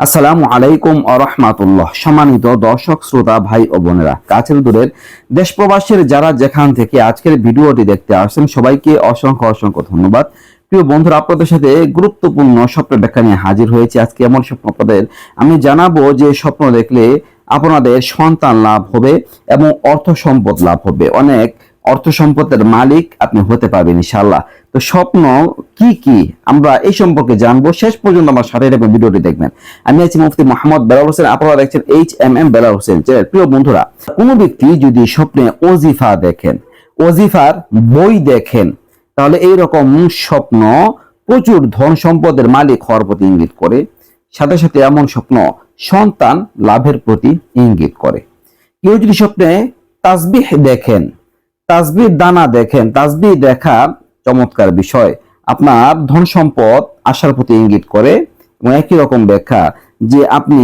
আসসালামু আলাইকুম আরহামাতুল্লাহ সম্মানিত দর্শক, শ্রোতা, ভাই ও বোনেরা, কাছের দূরের দেশ প্রবাসীর যারা যেখান থেকে আজকের ভিডিওটি দেখতে আসছেন, সবাইকে অসংখ্য অসংখ্য ধন্যবাদ। প্রিয় বন্ধুরা, আপনাদের সাথে গুরুত্বপূর্ণ স্বপ্ন ব্যাখ্যা নিয়ে হাজির হয়েছে। আজকে এমন স্বপ্ন আপনাদের, আমি জানাব যে স্বপ্ন দেখলে আপনাদের সন্তান লাভ হবে এবং অর্থ সম্পদ লাভ হবে। অনেক অর্থ সম্পদের মালিক আপনি হতে পারবেন ইনশাল্লাহ তো স্বপ্ন কি কি? আমরা এই সম্পর্কে জানব। শেষ পর্যন্ত আমার সাথে থাকবেন ভিডিওটি দেখবেন। আমি আছি মুফতি মোহাম্মদ বেলাল হোসেন, আপনারা দেখছেন H M M Belal Hossain প্রিয় বন্ধুরা, কোনো ব্যক্তি যদি স্বপ্নে ওজিফা দেখেন, ওজিফার বই দেখেন, তাহলে এই রকম স্বপ্ন, প্রচুর ধন সম্পদের মালিক হওয়ার প্রতি ইঙ্গিত করে। সাথে সাথে এমন স্বপ্ন সন্তান লাভের প্রতি ইঙ্গিত করে। কেউ যদি স্বপ্নে তাসবিহ দেখেন তাসবির দানা দেখেন তাসবি দেখা চমৎকার বিষয়। আপনার ধন সম্পদ আসার প্রতি ইঙ্গিত করে এবং একই রকম ব্যাখ্যা যে আপনি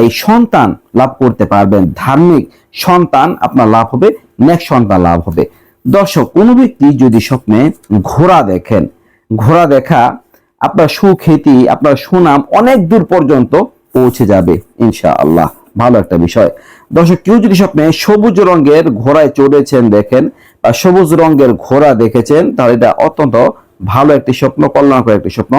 এই সন্তান লাভ করতে পারবেন, ধার্মিক সন্তান আপনার লাভ হবে, নেক সন্তান লাভ হবে। দর্শক, কোনো ব্যক্তি যদি স্বপ্নে ঘোড়া দেখেন, ঘোড়া দেখা আপনার সুখ্যাতি, আপনার সুনাম অনেক দূর পর্যন্ত পৌঁছে যাবে, ইনশাআল্লাহ। ভালো একটা বিষয়। দর্শক, কেউ যদি স্বপ্নে সবুজ রঙের ঘোড়ায় চড়েছেন দেখেন বা সবুজ রঙের ঘোড়া দেখেছেন, তাহলে এটা অত্যন্ত ভালো একটি স্বপ্ন, কল্যাণকর একটি স্বপ্ন।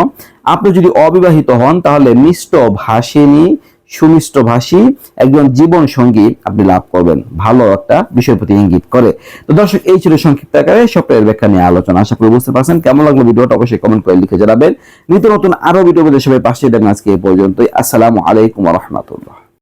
আপনি যদি অবিবাহিত হন, তাহলে মিষ্ট ভাষিনী সুমিষ্ট ভাষী, একজন জীবন সঙ্গী আপনি লাভ করবেন। ভালো একটা বিষয় প্রতি ইঙ্গিত করে। তো দর্শক, এই ছিল সংক্ষিপ্ত আকারে স্বপ্নের ব্যাখ্যা নিয়ে আলোচনা। আশা করি বুঝতে পারছেন। কেমন লাগল ভিডিওটা অবশ্যই কমেন্ট করে লিখে জানাবেন। নিত্য নতুন আরও ভিডিও সবাই পাশে দেন আজকে এই পর্যন্তই। আসসালামু আলাইকুম রহমতুল্লাহ।